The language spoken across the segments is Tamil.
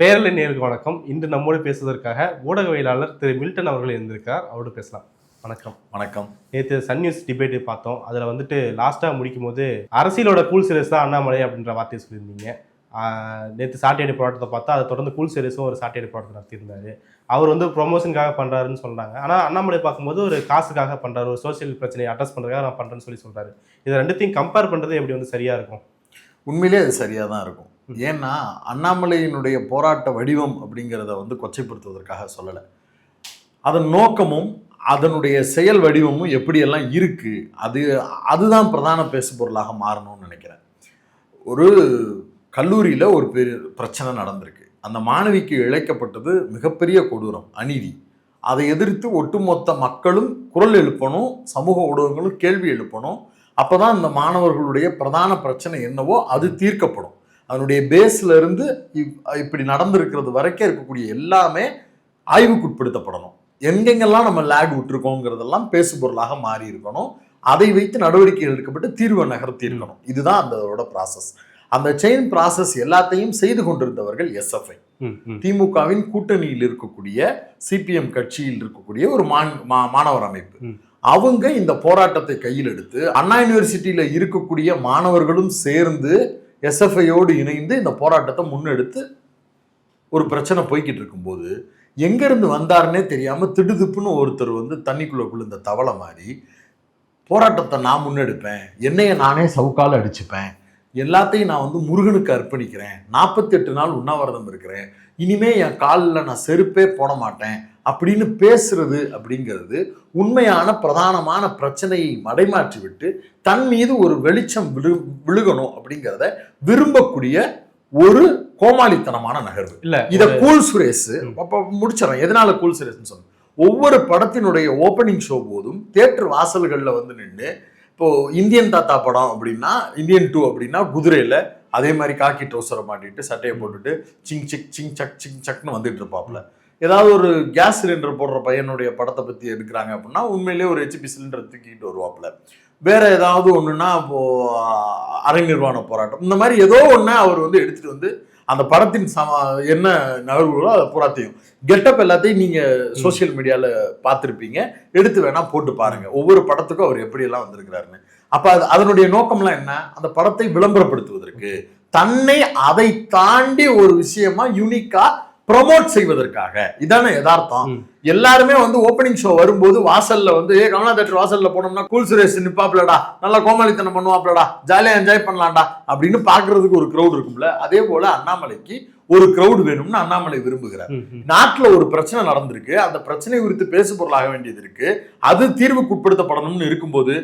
பேரலை நேருக்கு வணக்கம். இன்று நம்மோடு பேசுவதற்காக ஊடகவியலாளர் திரு மில்டன் அவர்கள் இருந்திருக்கார் அவரோடு பேசலாம். வணக்கம். வணக்கம். நேற்று சன் நியூஸ் டிபேட் பார்த்தோம். அதில் வந்துட்டு லாஸ்ட்டாக முடிக்கும் போது அரசியலோட கூல் சீரியஸ் தான் அண்ணாமலை அப்படின்ற வார்த்தையை சொல்லியிருந்தீங்க. நேற்று சாட்டியடி போராட்டத்தை பார்த்தா அதை தொடர்ந்து கூல் சீரியஸும் ஒரு சாட்டியடி போராட்டத்தை நடத்தியிருந்தாரு. அவர் வந்து ப்ரொமோஷனுக்காக பண்ணுறாருன்னு சொல்கிறாங்க ஆனால் அண்ணாமலை பார்க்கும்போது ஒரு காசுக்காக பண்ணுறாரு ஒரு சோஷியல் பிரச்சனையை அட்ரஸ் பண்ணுறதுக்காக நான் பண்ணுறேன்னு சொல்லி சொல்கிறாரு இது ரெண்டுத்தையும் கம்பேர் பண்ணுறது எப்படி வந்து சரியாக இருக்கும்? உண்மையிலே அது சரியாக தான் இருக்கும். ஏன்னா அண்ணாமலையினுடைய போராட்ட வடிவம் அப்படிங்கிறத வந்து கொச்சைப்படுத்துவதற்காக சொல்லலை. அதன் நோக்கமும் அதனுடைய செயல் வடிவமும் எப்படியெல்லாம் இருக்குது அது அதுதான் பிரதான பேசு பொருளாக மாறணும்னு நினைக்கிறேன். ஒரு கல்லூரியில் ஒரு பெரிய பிரச்சனை நடந்திருக்கு. அந்த மாணவிக்கு இழைக்கப்பட்டது மிகப்பெரிய கொடூரம் அநீதி. அதை எதிர்த்து ஒட்டுமொத்த மக்களும் குரல் எழுப்பணும் சமூக ஊடகங்களும் கேள்வி எழுப்பணும். அப்போ தான் இந்த மாணவர்களுடைய பிரதான பிரச்சனை என்னவோ அது தீர்க்கப்படும். அதனுடைய பேஸ்ல இருந்து இப்- இப்படி நடந்திருக்கிறது வரைக்கும் இருக்கக்கூடிய எல்லாமே ஆய்வுக்குட்படுத்தப்படணும். எங்கெங்கெல்லாம் நம்ம லேக் விட்டுருக்கோங்கிறதெல்லாம் பேசு பொருளாக மாறி இருக்கணும் அதை வைத்து நடவடிக்கைகள் எடுக்கப்பட்டு தீர்வை நகர்த்தி இருக்கணும். இதுதான் அதோட ப்ராசஸ் அந்த செயின் ப்ராசஸ் எல்லாத்தையும் செய்து கொண்டிருந்தவர்கள் எஸ்எஃப்ஐ திமுகவின் கூட்டணியில் இருக்கக்கூடிய சிபிஎம் கட்சியில் இருக்கக்கூடிய ஒரு மாணவர் அமைப்பு. அவங்க இந்த போராட்டத்தை கையில் எடுத்து அண்ணா யூனிவர்சிட்டியில இருக்கக்கூடிய மாணவர்களும் சேர்ந்து எஸ்எஃப்ஐயோடு இணைந்து இந்த போராட்டத்தை முன்னெடுத்து ஒரு பிரச்சனை போய்கிட்டு இருக்கும்போது எங்கேருந்து வந்தாருன்னே தெரியாமல் திடுதுப்புன்னு ஒருத்தர் வந்து தண்ணிக்குள்ளே விழுந்த தவளை மாதிரி போராட்டத்தை நான் முன்னெடுப்பேன். என்னைய நானே சவுக்கால் அடிச்சுப்பேன். எல்லாத்தையும் நான் வந்து முருகனுக்கு அர்ப்பணிக்கிறேன். நாற்பத்தெட்டு நாள் உண்ணாவிரதம் இருக்கிறேன். இனிமே என் காலில் நான் செருப்பே போட மாட்டேன். அப்படின்னு பேசுறது அப்படிங்கிறது உண்மையான பிரதானமான பிரச்சனையை மடைமாற்றி விட்டு தன் மீது ஒரு வெளிச்சம் விழு விழுகணும் அப்படிங்கிறத விரும்பக்கூடிய ஒரு கோமாளித்தனமான நகர்வு. இல்ல இத கூல் சுரேஷ். அப்ப முடிச்சிடறேன். எதனால கூல் சுரேஷ்னு சொன்னேன் ஒவ்வொரு படத்தினுடைய ஓப்பனிங் ஷோ போதும் தியேட்டர் வாசல்கள்ல வந்து நின்று இப்போ இந்தியன் தாத்தா படம் அப்படின்னா இந்தியன் டூ அப்படின்னா குதிரையில அதே மாதிரி காக்கி ட்ரௌசரை மாட்டிட்டு சட்டையை போட்டுட்டு சிங் சிக் சிங் சக் சிங் சக்னு வந்துட்டு இருப்பாப்ல. ஏதாவது ஒரு கேஸ் சிலிண்டர் போடுற பையனுடைய படத்தை பத்தி எடுக்கிறாங்க அப்படின்னா உண்மையிலேயே ஒரு ஹெச்பி சிலிண்டர் தூக்கிட்டு வருவாப்ல வேற ஏதாவது ஒண்ணுன்னா இப்போ அரை நிர்வாண போராட்டம். இந்த மாதிரி ஏதோ ஒண்ணு அவர் வந்து எடுத்துட்டு வந்து அந்த படத்தின் சம என்ன நகர்வுகளோ அதை பூராத்தையும். கெட்டப் எல்லாத்தையும் நீங்க சோஷியல் மீடியால பார்த்துருப்பீங்க. எடுத்து வேணா போட்டு பாருங்க. ஒவ்வொரு படத்துக்கும் அவர் எப்படி எல்லாம் வந்திருக்கிறாருன்னு. அப்ப அது அதனுடைய நோக்கம்லாம் என்ன? அந்த படத்தை விளம்பரப்படுத்துவதற்கு தன்னை அதை தாண்டி ஒரு விஷயமா யூனிக்கா ப்ரொமோட் செய்வதற்காக. இதானே யதார்த்தம். எல்லாருமே வந்து ஓப்பனிங் ஷோ வரும்போது வாசல்ல வந்து ஏ கமலா தேட்டர் வாசல்ல போனோம்னா கூல் சுரேஷ் நிப்பாப்லடா நல்லா கோமாளித்தனம் பண்ணுவாப்லடா ஜாலியா என்ஜாய் பண்ணலாம்டா அப்படின்னு பாக்குறதுக்கு ஒரு க்ரௌட் இருக்கும்ல. அதே போல அண்ணாமலைக்கு ஒரு க்ரௌட் வேணும்னு அண்ணாமலை விரும்புகிறார். நாட்டுல ஒரு பிரச்சனை நடந்திருக்கு. அந்த பிரச்சனை குறித்து பேசு பொருளாக வேண்டியது இருக்கு. அது தீர்வுக்கு உட்படுத்தப்படணும்னு இருக்கும்போது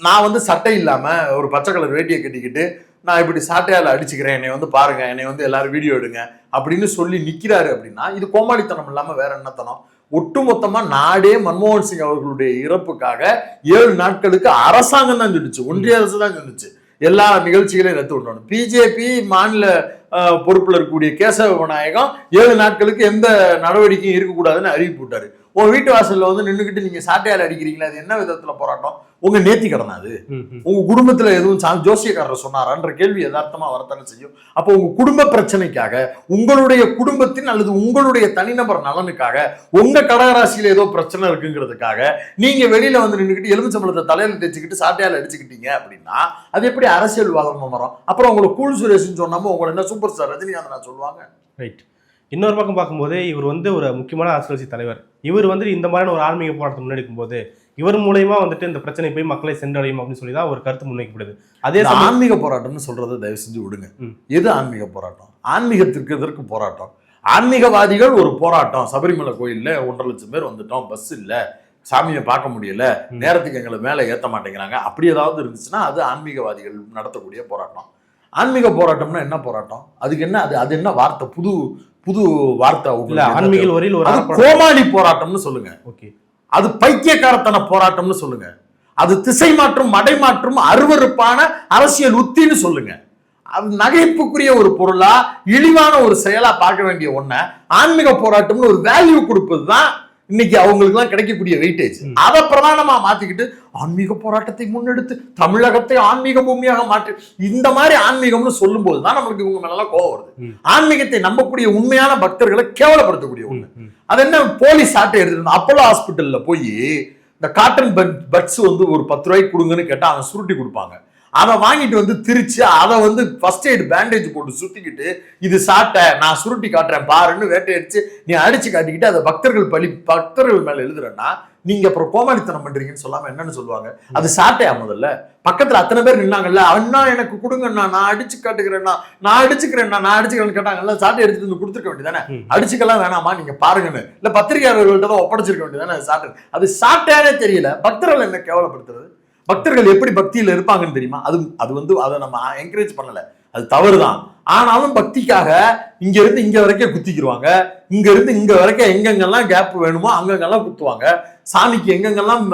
நான் வந்து சட்டை இல்லாம ஒரு பச்சை கலர் வேட்டியை கட்டிக்கிட்டு நான் இப்படி சாட்டையால் அடிச்சுக்கிறேன் என்னை வந்து பாருங்க என்னை வந்து எல்லாரும் வீடியோ எடுங்க அப்படின்னு சொல்லி நிற்கிறாரு அப்படின்னா இது கோமாளித்தனம் இல்லாமல் வேற என்னத்தனம் ஒட்டுமொத்தமாக நாடே மன்மோகன் சிங் அவர்களுடைய இறப்புக்காக ஏழு நாட்களுக்கு அரசாங்கம் தான் சொல்லிச்சு ஒன்றிய அரசு தான் சொல்லிச்சு. எல்லா நிகழ்ச்சிகளையும் ரத்து பண்ணணும். பிஜேபி மாநில பொறுப்பில் இருக்கக்கூடிய கேசவ விநாயகம் ஏழு நாட்களுக்கு எந்த நடவடிக்கையும் இருக்கக்கூடாதுன்னு அறிவிப்பு விட்டாரு உங்க வீட்டு வாசல்ல வந்து நின்றுக்கிட்டு நீங்க சாட்டையால் அடிக்கிறீங்களா அது என்ன விதத்துல போராட்டம்? உங்க நேர்த்தி கடனா அது. ம் ம் உங்க குடும்பத்துல எதுவும் சா- ஜோசியக்காரர் சொன்னாரான்ற கேள்வி யதார்த்தமா வரத்தானே செய்யும். அப்போ உங்க குடும்ப பிரச்சனைக்காக உங்களுடைய குடும்பத்தின் அல்லது உங்களுடைய தனிநபர் நலனுக்காக உங்க கடகராசியில ஏதோ பிரச்சனை இருக்குங்கிறதுக்காக நீங்க வெளியில வந்து நின்றுக்கிட்டு எலுமிச்சம்பழத்தை தலையில தேய்ச்சிக்கிட்டு சாட்டையால் அடிச்சுக்கிட்டீங்க அப்படின்னா அது எப்படி அரசியல் வாதம் வரும் அப்புறம் உங்களை கூல் சுரேஷ்னு சொன்னாம உங்களை என்ன சூப்பர் ஸ்டார் ரஜினிகாந்த் நான் சொல்லுவாங்க? ரைட் இன்னொரு பக்கம் பார்க்கும்போது இவர் வந்து ஒரு முக்கியமான அரசியல் தலைவர். இவர் வந்து இந்த மாதிரியான ஒரு ஆன்மீக போராட்டத்தை முன்னெடுக்கும் போது இவர் மூலயமா வந்துட்டு இந்த பிரச்சனை போய் மக்களை சென்றடையும் அப்படின்னு சொல்லி தான் ஒரு கருத்து முன்வைக்கப்படுது அதே ஆன்மீக போராட்டம்னு சொல்றதை தயவு செஞ்சு விடுங்க. எது ஆன்மீக போராட்டம்? ஆன்மீகத்திற்கு எதற்கு போராட்டம்? ஆன்மீகவாதிகள் ஒரு போராட்டம். சபரிமலை கோயில்ல ஒன்றரை லட்சம் பேர் வந்துட்டோம். பஸ் இல்ல. சாமியை பார்க்க முடியல. நேரத்துக்கு எங்களை மேல ஏத்த மாட்டேங்கிறாங்க. அப்படி ஏதாவது இருந்துச்சுன்னா அது ஆன்மீகவாதிகள் நடத்தக்கூடிய போராட்டம். ஆன்மீக போராட்டம்னா என்ன போராட்டம்? அதுக்கு என்ன அது அது என்ன வார்த்தை? புது புது வார்த்தை இல்ல ஆன்மீக? வரியில் ஒரு கோமாளி போராட்டம்னு சொல்லுங்க. ஓகே. அது பைத்தியக்காரத்தன போராட்டம்னு சொல்லுங்க. அது திசை மாற்றும் மடை மாற்றும் அருவருப்பான அரசியல் உத்தின்னு சொல்லுங்க. அது நகைப்புக்குரிய ஒரு பொருளா இழிவான ஒரு செயலா பார்க்க வேண்டிய ஒண்ண ஆன்மீக போராட்டம்னு ஒரு வேல்யூ கொடுப்பது தான் இன்னைக்கு அவங்களுக்குலாம் கிடைக்கக்கூடிய வெயிட்டேஜ். அதை பிரதானமா மாத்திக்கிட்டு ஆன்மீக போராட்டத்தை முன்னெடுத்து தமிழகத்தை ஆன்மீக பூமியாக மாற்றி இந்த மாதிரி ஆன்மீகம்னு சொல்லும்போது தான் நம்மளுக்கு இவங்க மேலாம் கோவம் வருது. ஆன்மீகத்தை நம்பக்கூடிய உண்மையான பக்தர்களை கேவலப்படுத்தக்கூடிய ஒண்ணு. அது என்ன போலீஸ் ஆட்டை எடுத்துட்டு அப்போலோ ஹாஸ்பிட்டல்ல போய் இந்த காட்டன் பட் பட்ஸ் வந்து ஒரு பத்து ரூபாய்க்கு கொடுங்கன்னு கேட்டா அவன் சுருட்டி கொடுப்பாங்க அதை வாங்கிட்டு வந்து திரிச்சு அதை வந்து ஃபர்ஸ்ட் எய்ட் பேண்டேஜ் போட்டு சுத்திக்கிட்டு இது சாட்டை நான் சுருட்டி காட்டுறேன் பாருன்னு வேட்டை அடிச்சு நீ அடிச்சு காட்டிக்கிட்டு அதை பக்தர்கள் பலி பக்தர்கள் மேல எழுதுறேன்னா நீங்க அப்புறம் கோமாளித்தனம் பண்றீங்கன்னு சொல்லாம என்னன்னு சொல்லுவாங்க. அது சாட்டையா முதல்ல. பக்கத்துல அத்தனை பேர் நின்னாங்கல்ல அண்ணா எனக்கு கொடுங்கண்ணா நான் அடிச்சு காட்டுக்கிறேன்னா நான் அடிச்சுக்கிறேன்னா நான் அடிச்சுக்கிறேன்னு கேட்டாங்கல்ல சாட்டை எடுத்துட்டு வந்து கொடுத்துருக்க வேண்டியதானே. அடிச்சுக்கலாம் வேணாமா நீங்க பாருங்கன்னு. இல்ல பத்திரிகையாளர்கள்ட்ட தான் ஒப்படைச்சிருக்க வேண்டியதானே சாட்டை. அது சாட்டையானே தெரியல. பக்தர்கள் என்ன கேவலப்படுத்துறது? பக்தர்கள் எப்படி பக்தியில் இருப்பாங்கன்னு தெரியுமா? அது அது வந்து அதை நம்ம என்கரேஜ் பண்ணலை. அது தவறு தான் ஆனாலும் பக்திக்காக இங்க இருந்து இங்க வரைக்கும் குத்திக்கிடுவாங்க இங்க இருந்து இங்க வரைக்கும் எங்கெங்கெல்லாம் கேப் வேணுமோ அங்கங்கெல்லாம் குத்துவாங்க. சாமிக்கு எங்கெங்கெல்லாம்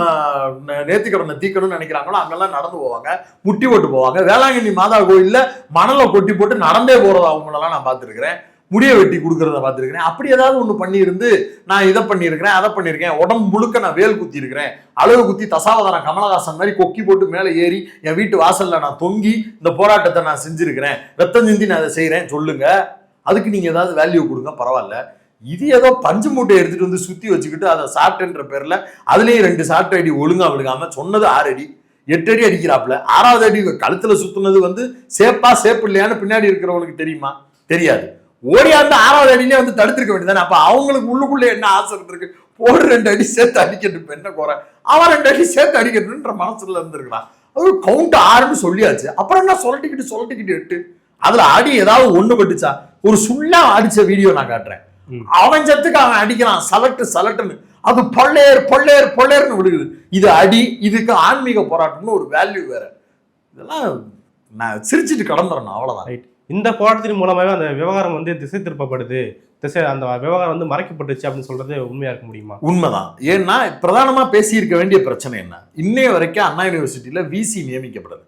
நேர்த்திக்கடனை தீக்கணும்னு நினைக்கிறாங்களோ அங்கெல்லாம் நடந்து போவாங்க. முட்டி போட்டு போவாங்க. வேளாங்கண்ணி மாதா கோயில்ல மணலை கொட்டி போட்டு நடந்தே போறத அவங்களெல்லாம் நான் பார்த்துருக்கிறேன். முடிய வெட்டி கொடுக்கறத பார்த்துருக்கிறேன். அப்படி ஏதாவது ஒன்று பண்ணியிருந்து நான் இதை பண்ணியிருக்கிறேன் அதை பண்ணியிருக்கேன் உடம்பு முழுக்க நான் வேல் குத்தி இருக்கிறேன் அளவு குத்தி தசாவதாரம் கமலஹாசன் மாதிரி கொக்கி போட்டு மேலே ஏறி என் வீட்டு வாசலில் நான் தொங்கி இந்த போராட்டத்தை நான் செஞ்சுருக்கிறேன். ரத்தம் சிந்தி நான் அதை செய்கிறேன் சொல்லுங்க. அதுக்கு நீங்கள் ஏதாவது வேல்யூ கொடுங்க. பரவாயில்ல. இது ஏதோ பஞ்சு மூட்டை எடுத்துகிட்டு வந்து சுற்றி வச்சுக்கிட்டு அதை சாட்டுன்ற பேரில் அதுலேயும் ரெண்டு சாட்டு அடி ஒழுங்கா விழுகாமல் சொன்னது ஆறு அடி எட்டு அடி அடிக்கிறாப்புல. ஆறாவது அடி கழுத்தில் சுற்றுனது வந்து சேப்பா சேப்பு இல்லையான்னு பின்னாடி இருக்கிறவங்களுக்கு தெரியுமா? தெரியாது. ஓடியாந்து ஆறாவது அடியிலே வந்து தடுத்திருக்க வேண்டியதானே அப்ப அவங்களுக்கு உள்ளுக்குள்ள என்ன ஆசை இருந்திருக்கு? போடு ரெண்டு அடி சேர்த்து அடிக்கட்டும் இப்ப என்ன குறை? அவன் ரெண்டு அடி சேர்த்து அடிக்கட்டும்ன்ற மனசுல இருந்திருக்கிறான் அது கவுண்ட் ஆறுன்னு சொல்லியாச்சு. அப்புறம் என்ன சொல்லட்டிக்கிட்டு சொல்லட்டிக்கிட்டு எட்டு? அதுல அடி ஏதாவது ஒண்ணு பட்டுச்சா? ஒரு சுள்ளா அடிச்ச வீடியோ நான் காட்டுறேன். அவன் சத்துக்கு அவன் அடிக்கிறான். சலட்டு சலட்டுன்னு அது பொள்ளேர் பொள்ளேர் பொள்ளேர்னு விழுகுது. இது அடி இதுக்கு ஆன்மீக போராட்டம்னு ஒரு வேல்யூ வேற. இதெல்லாம் நான் சிரிச்சிட்டு கடந்துறேன் அவ்வளவுதான். ரைட் இந்த போராட்டத்தின் மூலமாவே அந்த விவகாரம் வந்து திசை திருப்பப்படுது. திசை அந்த விவகாரம் வந்து மறைக்கப்பட்டுச்சு அப்படின்னு சொல்றது உண்மையா இருக்க முடியுமா? உண்மைதான். ஏன்னா பிரதானமா பேசியிருக்க வேண்டிய பிரச்சனை என்ன? இன்னைய வரைக்கும் அண்ணா யூனிவர்சிட்டியில விசி நியமிக்கப்படல.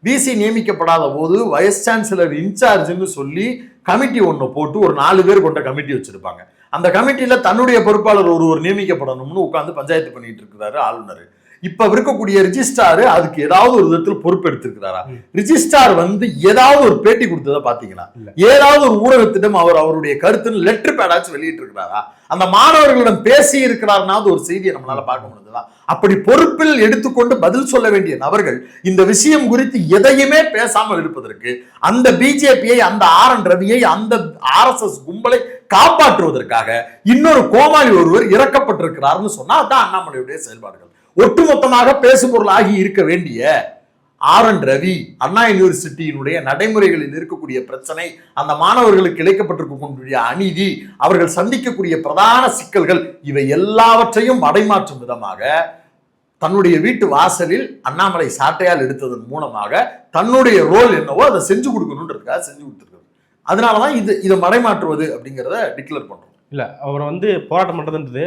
விசி நியமிக்கப்படாத போது வைஸ் சான்சலர் இன்சார்ஜ்னு சொல்லி கமிட்டி ஒன்று போட்டு ஒரு நாலு பேர் கொண்ட கமிட்டி வச்சிருப்பாங்க. அந்த கமிட்டியில தன்னுடைய பொறுப்பாளர் ஒருவர் நியமிக்கப்படணும்னு உட்கார்ந்து பஞ்சாயத்து பண்ணிட்டு இருக்கிறாரு ஆளுநர். இப்ப இருக்கக்கூடிய ரிஜிஸ்டார் அதுக்கு ஏதாவது ஒரு விதத்தில் பொறுப்பு எடுத்திருக்கிறாரா ம். ரிஜிஸ்டார் வந்து ஏதாவது ஒரு பேட்டி கொடுத்ததை பாத்தீங்களா. ஏதாவது ஒரு ஊடகத்திடம் அவர் அவருடைய கருத்துன்னு லெட்டர் பேடாச்சும் வெளியிட்டு இருக்கிறாரா அந்த மாணவர்களிடம் பேசி இருக்கிறார்னாவது ஒரு செய்தியை நம்மளால பார்க்க முடியுதா அப்படி பொறுப்பில் எடுத்துக்கொண்டு பதில் சொல்ல வேண்டிய நபர்கள் இந்த விஷயம் குறித்து எதையுமே பேசாமல் இருப்பதற்கு அந்த பிஜேபியை அந்த ஆர் என் ரவியை அந்த ஆர்எஸ்எஸ் கும்பலை காப்பாற்றுவதற்காக இன்னொரு கோமாளி ஒருவர் இறக்கப்பட்டிருக்கிறார்னு சொன்னா அதான் அண்ணாமலையுடைய செயல்பாடுகள். ஒட்டுமொத்தமாக பேசுபொருளாகி இருக்க வேண்டிய ஆர் என் ரவி அண்ணா யூனிவர்சிட்டியினுடைய நடைமுறைகளில் இருக்கக்கூடிய பிரச்சனை அந்த மாணவர்களுக்கு இழைக்கப்பட்டிருக்கக்கூடிய அநீதி அவர்கள் சந்திக்கக்கூடிய பிரதான சிக்கல்கள் இவை எல்லாவற்றையும் மடைமாற்றும் விதமாக தன்னுடைய வீட்டு வாசலில் அண்ணாமலை சாட்டையால் எடுத்ததன் மூலமாக தன்னுடைய ரோல் என்னவோ அதை செஞ்சு கொடுக்கணுன்றதுக்காக செஞ்சு கொடுத்துருக்காரு அதனால தான் இது இதை மடைமாற்றுவது அப்படிங்கிறத டிக்ளேர் பண்ணுறோம் இல்லை அவர் வந்து போராட்டம் பண்ணுறதுன்றது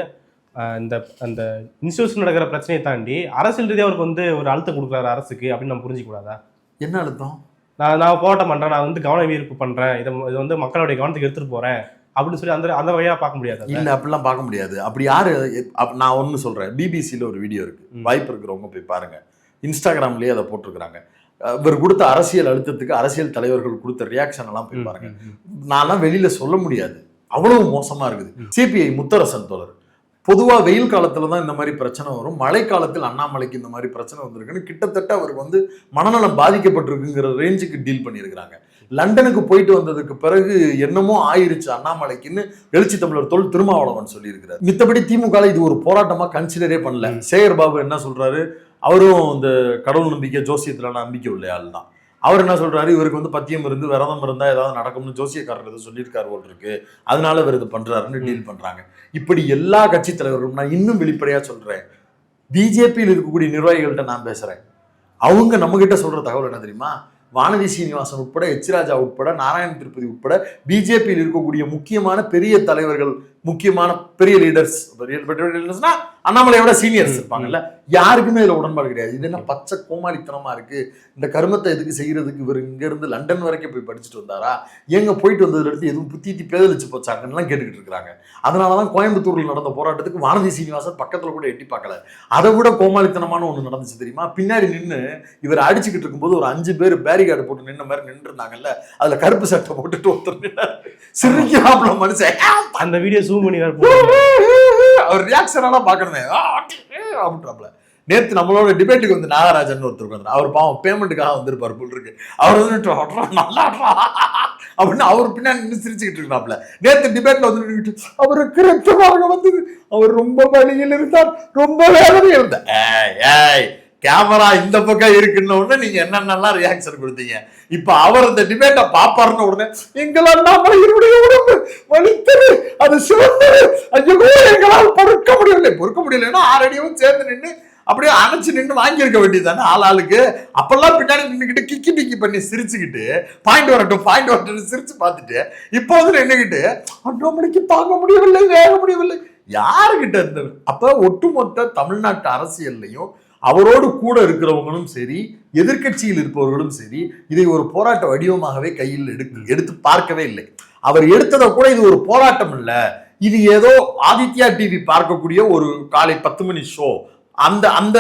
இந்த அந்த இன்ஸ்டியூஷன் நடக்கிற பிரச்சனையை தாண்டி அரசியல் ரீதியாக அவருக்கு வந்து ஒரு அழுத்தம் கொடுக்குறாரு அரசுக்கு அப்படின்னு நம்ம புரிஞ்சுக்க கூடாதா என்ன அழுத்தம்? நான் நான் போராட்டம் பண்றேன் நான் வந்து கவன ஈர்ப்பு பண்றேன் இதை இதை வந்து மக்களுடைய கவனத்துக்கு எடுத்துட்டு போறேன் அப்படின்னு சொல்லி அந்த அந்த வகையா பார்க்க முடியாது. இல்ல அப்படிலாம் பார்க்க முடியாது. அப்படி யாரு நான் ஒன்னு சொல்றேன். பிபிசியில் ஒரு வீடியோ இருக்கு. ம். வாய்ப்பு இருக்கிறவங்க போய் பாருங்க. இன்ஸ்டாகிராம்லயே அதை போட்டிருக்கிறாங்க. இவர் கொடுத்த அரசியல் அழுத்தத்துக்கு அரசியல் தலைவர்கள் கொடுத்த ரியாக்ஷன் எல்லாம் போய் பாருங்க. நான்லாம் வெளியில சொல்ல முடியாது. அவ்வளவு மோசமா இருக்குது. சிபிஐ முத்தரசன் தோழர். பொதுவாக வெயில் காலத்தில் தான் இந்த மாதிரி பிரச்சனை வரும். மழை காலத்தில் அண்ணாமலைக்கு இந்த மாதிரி பிரச்சனை வந்திருக்குன்னு கிட்டத்தட்ட அவருக்கு வந்து மனநலம் பாதிக்கப்பட்டிருக்குங்கிற ரேஞ்சுக்கு டீல் பண்ணியிருக்கிறாங்க. லண்டனுக்கு போயிட்டு வந்ததுக்கு பிறகு என்னமோ ஆயிருச்சு அண்ணாமலைக்குன்னு எழுச்சி தமிழர் தொல் திருமாவளவன் சொல்லியிருக்கிறார். மித்தபடி திமுக இது ஒரு போராட்டமாக கன்சிடரே பண்ணல. சேகர் பாபு என்ன சொல்றாரு? அவரும் இந்த கடவுள் நம்பிக்கை ஜோசியத்தில் நம்பிக்கை உள்ள ஆள் தான் அவர் என்ன சொல்றாரு? இவருக்கு வந்து பத்தியம் இருந்து விரதம் இருந்தா ஏதாவது நடக்கும்னு ஜோசியக்காரர் எதுவும் சொல்லியிருக்காரு போல் இருக்கு. அதனால இவர் இது பண்றாருன்னு டீல் பண்றாங்க. இப்படி எல்லா கட்சி தலைவர்களும் நான் இன்னும் வெளிப்படையா சொல்றேன். பிஜேபியில் இருக்கக்கூடிய நிர்வாகிகள்கிட்ட நான் பேசுறேன். அவங்க நம்ம கிட்ட சொல்ற தகவல் என்ன தெரியுமா? வானதி சீனிவாசன் உட்பட எச் ராஜா உட்பட நாராயண திருப்பதி உட்பட பிஜேபியில் இருக்கக்கூடிய முக்கியமான பெரிய தலைவர்கள் முக்கியமான பெரிய லீடர்ஸ் பெரிய லீடர்ஸ்னா அண்ணாமலையோட சீனியர்ஸ் இருப்பாங்கல்ல. யாருக்குமே இதுல உடன்பாடு கிடையாது. இது என்ன பச்சை கோமாளித்தனமா இருக்கு? இந்த கருமத்தை எதுக்கு செய்யறதுக்கு இவர் இங்க இருந்து லண்டன் வரைக்கும் போய் படிச்சுட்டு வந்தாரா? எங்க போயிட்டு வந்ததுல இருந்து எதுவும் புத்தி பேதலிச்சு போச்சாங்கன்னு கேட்டுக்கிட்டு இருக்காங்க. அதனாலதான் கோயம்புத்தூர்ல நடந்த போராட்டத்துக்கு வானதி சீனிவாசன் பக்கத்துல கூட எட்டி பார்க்கல. அதை விட கோமாளித்தனமான ஒண்ணு நடந்துச்சு தெரியுமா? பின்னாடி நின்னு இவர் அடிச்சுக்கிட்டு இருக்கும்போது ஒரு அஞ்சு பேர் பேரிகார்டு போட்டு நின்ன மாதிரி நின்று இருந்தாங்கல்ல அதுல கருப்பு சட்டை போட்டுட்டு ஒருத்தர் நின்னாரு. சிரிக்கிறாப்புல மனுஷன். அந்த வீடியோ ஜூம் பண்ணி வேற அவர் ரியாக்ஷன் எல்லாம் பார்க்கணுமே அப்படின்றாப்ல அப்படின்றாப்புல. நேத்து நம்மளோட டிபேட்டுக்கு வந்து நாகராஜன் ஒருத்தர் வந்து அவர் பாவம் பேமெண்ட்டுக்காக வந்திருப்பார் போல் இருக்கு. அவர் வந்து நல்லா அப்படின்னு அவர் பின்னாடி நின்று சிரிச்சுக்கிட்டு இருக்காப்ல நேத்து டிபேட்ல வந்து அவருக்கு ரத்தமாக வந்தது. அவர் ரொம்ப வழியில் இருந்தார் ரொம்ப வேதனையில் இருந்தார். ஏய் ஏய் கேமரா இந்த பக்கம் இருக்குன்ன ஒன்று நீங்க என்னென்னலாம் ரியாக்ஷன் கொடுத்தீங்க? இப்ப அவர் அந்த டிபேட்டை பாப்பாருன்னு உடனே எங்களால் நாம இருடைய உடம்பு வலித்தது அது சிவந்தது. ஐயோ எங்களால் பொறுக்க முடியவில்லை. பொறுக்க முடியலைன்னா ஆறடியும் சேர்ந்து நின்று அப்படியே அணைச்சு நின்று வாங்கியிருக்க வேண்டியதுதானே ஆள் ஆளுக்கு. அப்பெல்லாம் பின்னாடி நின்றுக்கிட்டு கிக்கி பிக்கி பண்ணி சிரிச்சுக்கிட்டு பாயிண்ட் வரட்டும் பாயிண்ட் வரட்டும் சிரிச்சு பார்த்துட்டு இப்போ வந்து நின்றுக்கிட்டு அண்ணாமலைக்கு தாங்க முடியவில்லை வேக முடியவில்லை. யாருக்கிட்ட இருந்தது? அப்போ ஒட்டுமொத்த தமிழ்நாட்டு அரசியல்லையும் அவரோடு கூட இருக்கிறவங்களும் சரி எதிர்க்கட்சியில் இருப்பவர்களும் சரி இதை ஒரு போராட்ட வடிவமாகவே கையில் எடுக்க எடுத்து பார்க்கவே இல்லை. அவர் எடுத்ததை கூட இது ஒரு போராட்டம் இல்லை இது ஏதோ ஆதித்யா டிவி பார்க்கக்கூடிய ஒரு காலை பத்து மணி ஷோ அந்த அந்த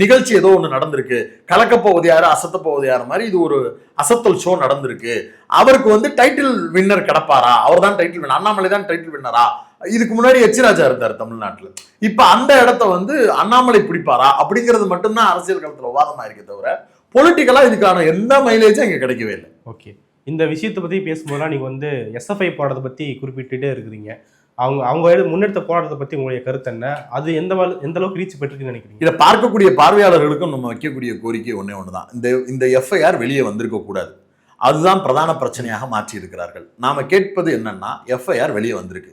நிகழ்ச்சி ஏதோ ஒன்று நடந்திருக்கு. கலக்க போவது யாரு அசத்த போவது யார் மாதிரி இது ஒரு அசத்தல் ஷோ நடந்திருக்கு. அவருக்கு வந்து டைட்டில் வின்னர் கிடப்பாரா? அவர் தான் டைட்டில் வின்னர் அண்ணாமலை தான் டைட்டில் வின்னரா இதுக்கு முன்னாடி எச்ராஜா இருந்தார் தமிழ்நாட்டுல. இப்ப அந்த இடத்த வந்து அண்ணாமலை பிடிப்பாரா? அப்படிங்கிறது மட்டும்தான் அரசியல் களத்துல விவாதமா இருக்கே தவிர பொலிட்டிக்கலா இதுக்கான எந்த மைலேஜும் இங்க கிடைக்கவே இல்லை. ஓகே. இந்த விஷயத்தை பத்தி பேசும்போதெல்லாம் நீங்க வந்து எஸ்எஃப்ஐ போராட்டத்தை பத்தி குறிப்பிட்டுட்டே இருக்கிறீங்க. அவங்க அவங்க முன்னெடுத்த போராட்டத்தை பத்தி உங்களுடைய கருத்து என்ன? அது எந்த எந்த அளவுக்கு ரீச் பெற்றிருக்குன்னு நினைக்கிறீங்க? இதை பார்க்கக்கூடிய பார்வையாளர்களுக்கும் நம்ம வைக்கக்கூடிய கோரிக்கை ஒண்ணே ஒண்ணுதான். இந்த இந்த எஃப்ஐஆர் வெளியே வந்திருக்க கூடாது. அதுதான் பிரதான பிரச்சனையாக மாற்றி இருக்கிறார்கள் நாம கேட்பது என்னன்னா எஃப்ஐஆர் வெளியே வந்திருக்கு.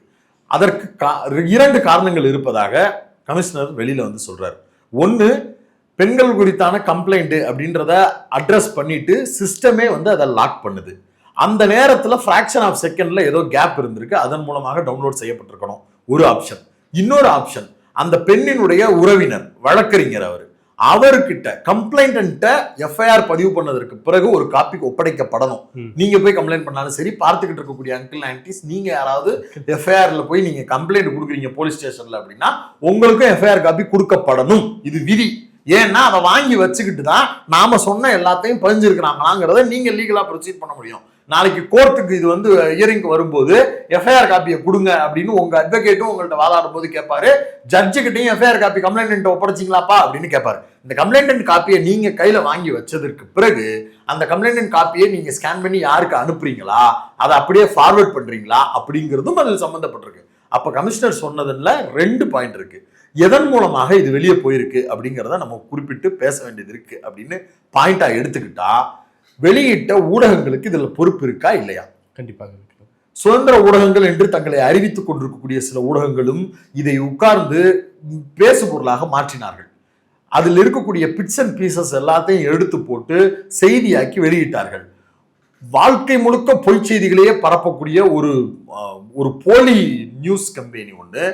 அதற்கு கா- இரண்டு காரணங்கள் இருப்பதாக கமிஷனர் வெளியில் வந்து சொல்கிறார் ஒன்று பெண்கள் குறித்தான கம்ப்ளைண்ட்டு அப்படின்றத அட்ரஸ் பண்ணிட்டு சிஸ்டமே வந்து அதை லாக் பண்ணுது. அந்த நேரத்தில் ஃபிராக்ஷன் ஆஃப் செகண்டில் ஏதோ கேப் இருந்திருக்கு. அதன் மூலமாக டவுன்லோட் செய்யப்பட்டிருக்கணும். ஒரு ஆப்ஷன் இன்னொரு ஆப்ஷன் அந்த பெண்ணினுடைய உறவினர் வழக்கறிஞர் அவர். அவர்கிட்ட கம்ப்ளைண்ட்ட எஃப்ஐஆர் பதிவு பண்ணதற்கு பிறகு ஒரு காப்பி ஒப்படைக்கப்படணும். நீங்க போய் கம்ப்ளைண்ட் பண்ணாலும் சரி பார்த்துக்கிட்டு இருக்கக்கூடிய அங்கிள் ஆன்டிஸ் நீங்க யாராவது எஃப்ஐஆர்ல போய் நீங்க கம்ப்ளைண்ட் கொடுக்குறீங்க போலீஸ் ஸ்டேஷன்ல அப்படின்னா உங்களுக்கும் எஃப்ஐஆர் காப்பி கொடுக்கப்படணும். இது விதி. ஏன்னா அதை வாங்கி வச்சுக்கிட்டு தான் நாம சொன்ன எல்லாத்தையும் பதிஞ்சிருக்கிறாங்களாங்கிறத நீங்க லீகலா ப்ரொசீட் பண்ண முடியும். நாளைக்கு கோர்ட்டுக்கு இது வந்து இயரிங்க்கு வரும்போது எஃப்ஐஆர் காப்பியை கொடுங்க அப்படின்னு உங்க அட்வொகேட்டும் உங்கள்ட்ட வாதாடும் போது கேட்பாரு. ஜட்ஜு கிட்டையும் எஃப்ஐஆர் காப்பி கம்ப்ளைண்ட் ஒப்படைச்சிங்களாப்பா அப்படின்னு கேட்பாரு. இந்த கம்ப்ளைண்ட் காப்பியை நீங்க கையில வாங்கி வச்சதற்கு பிறகு அந்த கம்ப்ளைண்ட் காப்பியை நீங்க ஸ்கேன் பண்ணி யாருக்கு அனுப்புறீங்களா? அதை அப்படியே ஃபார்வர்ட் பண்றீங்களா? அப்படிங்கிறதும் அதில் சம்மந்தப்பட்டிருக்கு அப்ப கமிஷனர் சொன்னதுல ரெண்டு பாயிண்ட் இருக்கு. எதன் மூலமாக இது வெளியே போயிருக்கு அப்படிங்கிறத நம்ம குறிப்பிட்டு பேச வேண்டியது இருக்கு அப்படின்னு பாயிண்டா எடுத்துக்கிட்டா வெளியிட்ட ஊடகங்களுக்கு இதுல பொறுப்பு இருக்கா இல்லையா? கண்டிப்பாக சுதந்திர ஊடகங்கள் என்று தங்களை அறிவித்துக் கொண்டிருக்கக்கூடிய சில ஊடகங்களும் இதை உட்கார்ந்து பேசு பொருளாக மாற்றினார்கள். அதில் இருக்கக்கூடிய பிட்ஸ் அண்ட் பீசஸ் எல்லாத்தையும் எடுத்து போட்டு செய்தியாக்கி வெளியிட்டார்கள். வாழ்க்கை முழுக்க பொய் செய்திகளையே பரப்பக்கூடிய ஒரு ஒரு போலி நியூஸ் கம்பெனி ஒன்று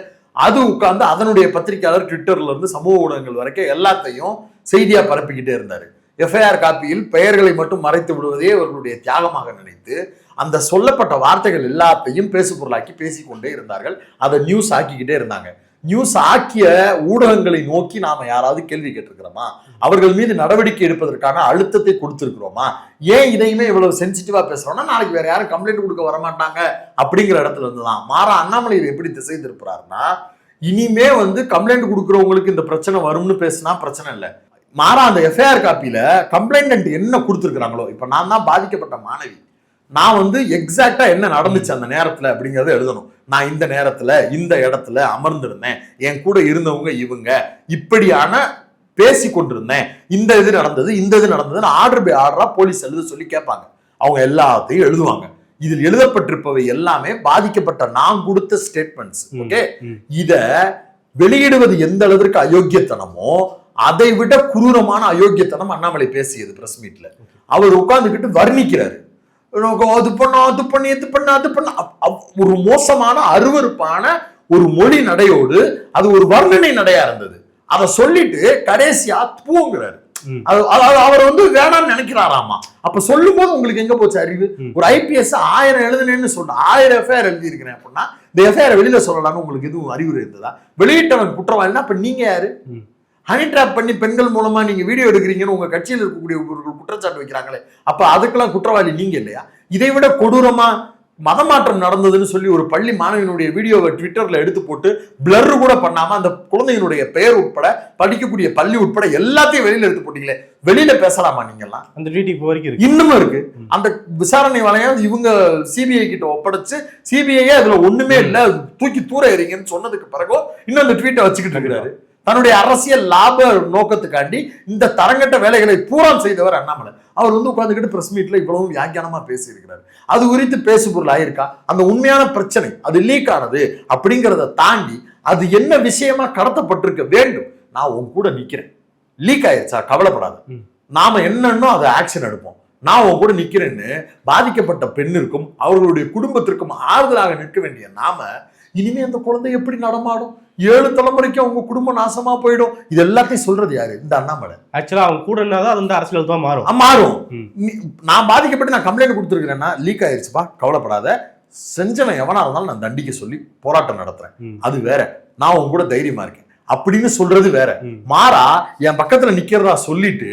அது உட்கார்ந்து அதனுடைய பத்திரிகையாளர் ட்விட்டர்ல இருந்து சமூக ஊடகங்கள் வரைக்கும் எல்லாத்தையும் செய்தியா பரப்பிக்கிட்டே இருந்தாரு. எஃப்ஐஆர் காப்பியில் பெயர்களை மட்டும் மறைத்து விடுவதே அவர்களுடைய தியாகமாக நினைத்து அந்த சொல்லப்பட்ட வார்த்தைகள் எல்லாத்தையும் பேசு பொருளாக்கி பேசிக்கொண்டே இருந்தார்கள். அதை நியூஸ் ஆக்கிக்கிட்டே இருந்தாங்க. நியூஸ் ஆக்கிய ஊடகங்களை நோக்கி நாம யாராவது கேள்வி கேட்டிருக்கிறோமா? அவர்கள் மீது நடவடிக்கை எடுப்பதற்கான அழுத்தத்தை கொடுத்திருக்கிறோமா? ஏன் இதையுமே இவ்வளவு சென்சிட்டிவா பேசுறோம்னா நாளைக்கு வேற யாரும் கம்ப்ளைண்ட் கொடுக்க வரமாட்டாங்க அப்படிங்கிற இடத்துல இருந்து தான் மாறா அண்ணாமலை எப்படி திசை திருப்புறாருன்னா இனிமே வந்து கம்ப்ளைண்ட் கொடுக்குறவங்களுக்கு இந்த பிரச்சனை வரும்னு பேசினா பிரச்சனை இல்லை. மாறா அந்த எஃப்ஐஆர் காப்பியில கம்ப்ளைண்ட் என்ன கொடுத்துருக்காங்களோ இப்ப நான் தான் பாதிக்கப்பட்ட மாணவி. நான் வந்து எக்ஸாக்டா என்ன நடந்துச்சு அந்த நேரத்துல அப்படிங்கறத எழுதணும். நான் இந்த நேரத்துல இந்த இடத்துல அமர்ந்திருந்தேன். என் கூட இருந்தவங்க இவங்க இப்படியான பேசி கொண்டிருந்தேன். இந்த இது நடந்தது இந்த இது நடந்ததுன்னு ஆர்டர் பை ஆர்டரா போலீஸ் எழுத சொல்லி கேட்பாங்க. அவங்க எல்லாத்தையும் எழுதுவாங்க. இதில் எழுதப்பட்டிருப்பவை எல்லாமே பாதிக்கப்பட்ட நான் கொடுத்த ஸ்டேட்மெண்ட்ஸ். ஓகே. இத வெளியிடுவது எந்த அளவிற்கு அயோக்கியத்தனமோ அதை விட குரூரமான அயோக்கியத்தனம் அண்ணாமலை பேசியது பிரஸ் மீட்ல அவர் உட்கார்ந்துகிட்டு வர்ணிக்கிறாரு. அது பண்ணோம் அது பண்ணி இது பண்ண அது பண்ண. ஒரு மோசமான அருவருப்பான ஒரு மொழி நடையோடு அது ஒரு வர்ணனை நடையா இருந்தது. அதை சொல்லிட்டு கடைசியா தூங்குறாரு. அதாவது அவர் வந்து வேணாம்னு நினைக்கிறாராமா. அப்ப சொல்லும் போது உங்களுக்கு எங்க போச்சு அறிவு. ஒரு ஐபிஎஸ் ஆயிரம் எழுதுனேன்னு சொல்ற ஆயிரம் எஃப்ஐஆர் எழுதி இருக்கிறேன் அப்படின்னா இந்த எஃப்ஐஆர் வெளியில சொல்லலாம்னு உங்களுக்கு எதுவும் அறிவுரை இருந்ததா? வெளியிட்டவன் குற்றவாளினா அப்ப நீங்க யாரு. ஹனி ட்ராப் பண்ணி பெண்கள் மூலமா நீங்க வீடியோ எடுக்கிறீங்கன்னு உங்க கட்சியில் இருக்கக்கூடியவர்கள் குற்றச்சாட்டு வைக்கிறாங்களே அப்ப அதுக்கெல்லாம் குற்றவாளி நீங்க இல்லையா? இதை விட கொடூரமா மதமாற்றம் நடந்ததுன்னு சொல்லி ஒரு பள்ளி மாணவியினுடைய வீடியோவை ட்விட்டர்ல எடுத்து போட்டு பிளர் கூட பண்ணாம அந்த குழந்தையினுடைய பெயர் உட்பட படிக்கக்கூடிய பள்ளி உட்பட எல்லாத்தையும் வெளியில எடுத்து போட்டீங்களே வெளியில பேசலாமா நீங்கெல்லாம்? அந்த இப்போ வரைக்கும் இருக்கு. இன்னமும் இருக்கு. அந்த விசாரணை வளையம் இவங்க சிபிஐ கிட்ட ஒப்படைச்சு சிபிஐயே அதுல ஒண்ணுமே இல்ல தூக்கி தூர எறிங்கன்னு சொன்னதுக்கு பிறகு இன்னும் அந்த ட்வீட்டை வச்சுக்கிட்டு இருக்கிறாரு தன்னுடைய அரசியல் லாப நோக்கத்துக்காண்டி இந்த தரங்கட்ட வேலைகளை பூராம் செய்தவர் அண்ணாமலை. அவர் வந்து உட்கார்ந்துக்கிட்டு பிரஸ் மீட்ல இவ்வளவு வியாக்கியானமா பேசியிருக்கிறார். அது குறித்து பேசு பொருள் ஆயிருக்கா? அந்த உண்மையான பிரச்சனை அது லீக் ஆனது அப்படிங்கிறத தாண்டி அது என்ன விஷயமா கடத்தப்பட்டிருக்க வேண்டும்? நான் உன் கூட நிக்கிறேன். லீக் ஆயிருச்சா? கவலைப்படாத. நாம என்னன்னோ அதை ஆக்ஷன் எடுப்போம். நான் உன் கூட நிக்கிறேன்னு பாதிக்கப்பட்ட பெண்ணிற்கும் அவர்களுடைய குடும்பத்திற்கும் ஆறுதலாக நிற்க வேண்டிய நாம இனிமே அந்த குழந்தை எப்படி நடமாடும்? ஏழு தலைமுறைக்கு அவங்க குடும்பம் நாசமா போயிடும். இது எல்லாத்தையும் சொல்றது யாரு? இந்த அண்ணாமலை. ஆக்சுவலா அவங்க கூட இருந்தாதான் அது வந்து அரசியல் தான் மாறும். மாறும். நான் பாதிக்கப்பட்டு நான் கம்ப்ளைண்ட் கொடுத்துருக்கிறேன்னா லீக் ஆயிருச்சுப்பா கவலைப்படாத. செஞ்சவன் எவனா இருந்தாலும் நான் தண்டிக்க சொல்லி போராட்டம் நடத்துறேன். அது வேற. நான் உன் கூட தைரியமா இருக்கேன். அப்படின்னு சொல்றது வேற. மாறா என் பக்கத்துல நிக்கிறதா சொல்லிட்டு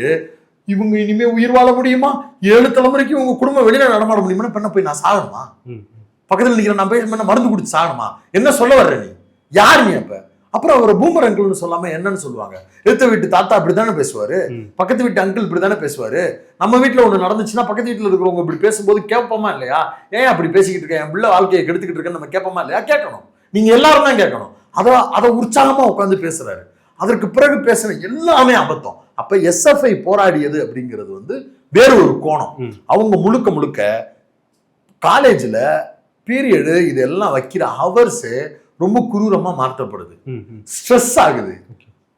இவங்க இனிமே உயிர் வாழ முடியுமா? ஏழு தலைமுறைக்கு உங்க குடும்பம் வெளியில நடமாட முடியுமா பெண்ண போய் நான் சாகணுமா. பக்கத்துல நிக்கிற நான் போய் என்ன மருந்து குடிச்சு சாகணுமா? என்ன சொல்ல வர்ற நீ? யார் நீ அப்ப? அப்புறம் அவர் பூமர் அங்கிள்னு சொல்லாம என்னன்னு சொல்லுவாங்க? எடுத்த வீட்டு தாத்தா அப்படித்தானே பேசுவாரு? ம். பக்கத்து வீட்டு அங்கிள் இப்படித்தானே பேசுவாரு? நம்ம வீட்ல ஒண்ணு நடந்துச்சுன்னா பக்கத்து வீட்டுல இருக்கிறவங்க இப்படி பேசும்போது கேட்போமா இல்லையா? ஏன் அப்படி பேசிக்கிட்டு இருக்கேன் என் பிள்ளை வாழ்க்கையை கெடுத்துக்கிட்டு இருக்கேன்னு நம்ம கேட்போமா இல்லையா? கேட்கணும். நீங்க எல்லாரும் தான் கேட்கணும். அதை அதை உற்சாகமா உட்காந்து பேசுறாரு. அதற்கு பிறகு பேசுன எல்லாமே அபத்தம். அப்ப எஸ்எஃப்ஐ போராடியது அப்படிங்கிறது வந்து வேற ஒரு கோணம். அவங்க முழுக்க முழுக்க காலேஜ்ல பீரியடு இதெல்லாம் வைக்கிற ஹவர்ஸ் ரொம்ப குரூரமா மாற்றப்படுது. ஸ்ட்ரெஸ் ஆகுது.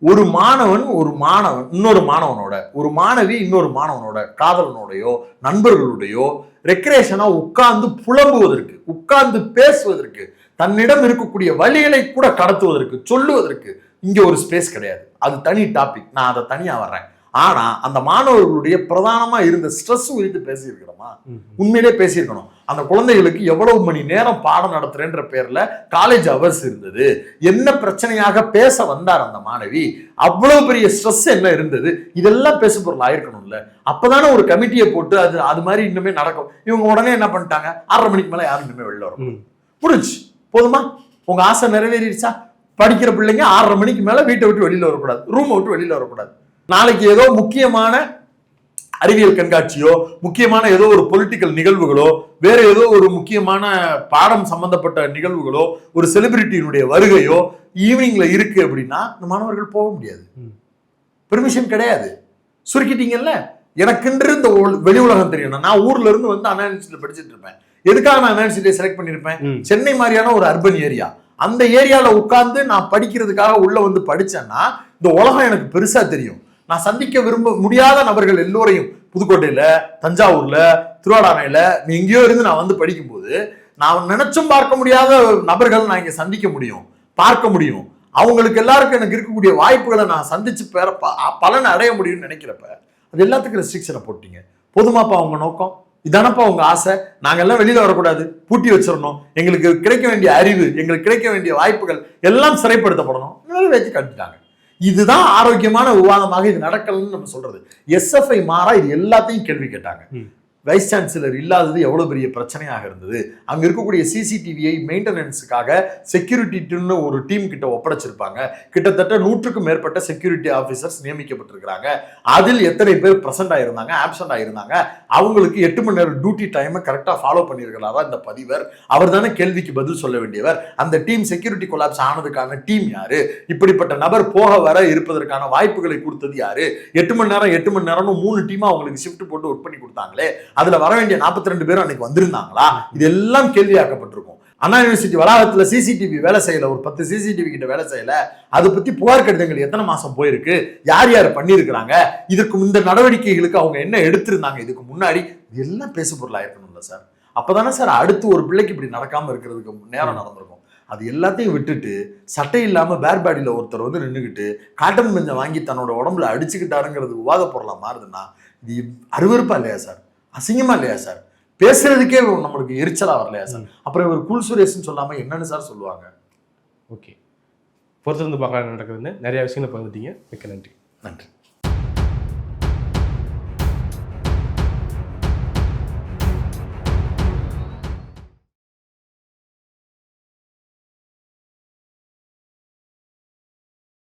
ஒரு மாணவன் ஒரு மாணவன் இன்னொரு மாணவனோட ஒரு மாணவி இன்னொரு மாணவனோட காதலனோடையோ நண்பர்களுடையோ ரெக்ரேஷனா உட்கார்ந்து புலம்புவதற்கு உட்கார்ந்து பேசுவதற்கு தன்னிடம் இருக்கக்கூடிய வழிகளை கூட கடத்துவதற்கு சொல்லுவதற்கு இங்க ஒரு ஸ்பேஸ் கிடையாது. அது தனி டாபிக் நான் அதை தனியா வர்றேன். ஆனா அந்த மாணவர்களுடைய பிரதானமா இருந்த ஸ்ட்ரெஸ் குறித்து பேசியிருக்கிறோமா ம். உண்மையிலே பேசியிருக்கணும். அந்த குழந்தைகளுக்கு எவ்வளவு மணி நேரம் பாடம் நடத்துறேன்ற பேர்ல காலேஜ் அவர்ஸ் இருந்தது. என்ன பிரச்சனையாக பேச வந்தார் அந்த மாணவி? அவ்வளவு பெரிய ஸ்ட்ரெஸ் என்ன இருந்தது? இதெல்லாம் பேசு பொருள் ஆயிருக்கணும்ல. அப்பதானே ஒரு கமிட்டியை போட்டு அது அது மாதிரி இன்னுமே நடக்கும். இவங்க உடனே என்ன பண்ணிட்டாங்க? ஆறரை மணிக்கு மேல யாரும் இன்னுமே வெளில வரும். புரிஞ்சு போதுமா? உங்க ஆசை நிறைவேறிடுச்சா? படிக்கிற பிள்ளைங்க ஆறரை மணிக்கு மேல வீட்டை விட்டு வெளியில வரக்கூடாது. ரூமை விட்டு வெளியில வரக்கூடாது. நாளைக்கு ஏதோ முக்கியமான அறிவியல் கண்காட்சியோ முக்கியமான ஏதோ ஒரு பொலிட்டிக்கல் நிகழ்வுகளோ வேற ஏதோ ஒரு முக்கியமான பாடம் சம்பந்தப்பட்ட நிகழ்வுகளோ ஒரு செலிபிரிட்டியினுடைய வருகையோ ஈவினிங்ல இருக்கு அப்படின்னா இந்த மாணவர்கள் போக முடியாது. பெர்மிஷன் கிடையாது. சுருக்கிட்டீங்கல்ல? எனக்குன்று இந்த வெளி உலகம் தெரியும் நான் ஊர்ல இருந்து வந்து அண்ணா யூனிவர்சிட்டியில் படிச்சுட்டு இருப்பேன். எதுக்காக நான் அண்ணா யூனிவர்சிட்டியை செலக்ட் பண்ணியிருப்பேன். சென்னை மாதிரியான ஒரு அர்பன் ஏரியா அந்த ஏரியால உட்கார்ந்து நான் படிக்கிறதுக்காக உள்ள வந்து படிச்சேன்னா இந்த உலகம் எனக்கு பெருசா தெரியும். நான் சந்திக்க விரும்ப முடியாத நபர்கள் எல்லோரையும் புதுக்கோட்டையில் தஞ்சாவூர்ல திருவாடானையில் நீ எங்கேயோ இருந்து நான் வந்து படிக்கும்போது நான் நினைச்சும் பார்க்க முடியாத நபர்கள் நான் இங்கே சந்திக்க முடியும் பார்க்க முடியும். அவங்களுக்கு எல்லாருக்கும் எனக்கு இருக்கக்கூடிய வாய்ப்புகளை நான் சந்திச்சு பெற ப- பலன் அடைய முடியும்னு நினைக்கிறப்ப அது எல்லாத்துக்கும் ரெஸ்ட்ரிக்ஷனை போட்டீங்க. போதுமாப்பா அவங்க நோக்கம்? இதானப்பா உங்க ஆசை? நாங்கெல்லாம் வெளியில வரக்கூடாது. பூட்டி வச்சிடணும். எங்களுக்கு கிடைக்க வேண்டிய அறிவு எங்களுக்கு கிடைக்க வேண்டிய வாய்ப்புகள் எல்லாம் சிறைப்படுத்தப்படணும். நிறைவேற்றி கட்டிட்டாங்க இதுதான் ஆரோக்கியமான விவாதமாக இது நடக்கலன்னு நம்ம சொல்றது. எஸ்எஃப்ஐ மாறா இது எல்லாத்தையும் கேள்வி கேட்டாங்க. வைஸ் சான்சலர் இல்லாதது எவ்வளோ பெரிய பிரச்சனையாக இருந்தது? அங்கே இருக்கக்கூடிய சிசிடிவியை மெயின்டெனன்ஸுக்காக செக்யூரிட்டின்னு ஒரு டீம் கிட்ட ஒப்படைச்சிருப்பாங்க. கிட்டத்தட்ட நூற்றுக்கும் மேற்பட்ட செக்யூரிட்டி ஆஃபீஸர்ஸ் நியமிக்கப்பட்டிருக்கிறாங்க. அதில் எத்தனை பேர் ப்ரெசென்ட் ஆயிருந்தாங்க ஆப்சண்ட் ஆயிருந்தாங்க? அவங்களுக்கு எட்டு மணி நேரம் டியூட்டி டைமை கரெக்டாக ஃபாலோ பண்ணியிருக்கிறாரா இந்த பதிவர்? அவர் தானே கேள்விக்கு பதில் சொல்ல வேண்டியவர். அந்த டீம் செக்யூரிட்டி கொலாப்ஸ் ஆனதுக்கான டீம் யாரு? இப்படிப்பட்ட நபர் போக வர இருப்பதற்கான வாய்ப்புகளை கொடுத்தது யாரு? எட்டு மணி நேரம் எட்டு மணி நேரம்னு மூணு டீமாக அவங்களுக்கு ஷிஃப்ட் போட்டு ஒர்க் பண்ணி கொடுத்தாங்களே. அதுல வர வேண்டிய 42 ரெண்டு பேரும் அன்னைக்கு வந்திருந்தாங்களா? இது எல்லாம் கேள்வியாக்கப்பட்டிருக்கும். அண்ணா யூனிவர்சிட்டி வளாகத்தில் சிசிடிவி வேலை செய்யலை. ஒரு பத்து சிசிடிவி கிட்ட வேலை செய்யல. அதை பற்றி புகார் கடிதங்கள் எத்தனை மாதம் போயிருக்கு? யார் யார் பண்ணியிருக்கிறாங்க? இதுக்கு இந்த நடவடிக்கைகளுக்கு அவங்க என்ன எடுத்திருந்தாங்க? இதுக்கு முன்னாடி இது எல்லாம் பேசு பொருளாயிருக்கணும்ல சார். அப்போ தானே சார் அடுத்து ஒரு பிள்ளைக்கு இப்படி நடக்காமல் இருக்கிறதுக்கு நேரம் நடந்திருக்கும். அது எல்லாத்தையும் விட்டுட்டு சட்டை இல்லாமல் பேர் பாடியில் ஒருத்தர் வந்து நின்றுக்கிட்டு காட்டன் மஞ்சள் வாங்கி தன்னோட உடம்புல அடிச்சுக்கிட்டாருங்கிறது விவாத பொருளாக மாறுதுன்னா இது அருவருப்பா இல்லையா சார்? அசிங்கமா இல்லையா சார்? பேசுறதுக்கே நம்மளுக்கு எரிச்சலா வரலையா சார்? அப்புறம் இவர் கூல் சுரேஷ்னு சொல்லாம என்னன்னு சார் சொல்லுவாங்க? ஓகே. பொறுத்திருந்து பார்க்கலாம் நடக்குதுன்னு. நிறைய விஷயங்களை பகிர்ந்துட்டீங்க. மிக்க நன்றி. நன்றி.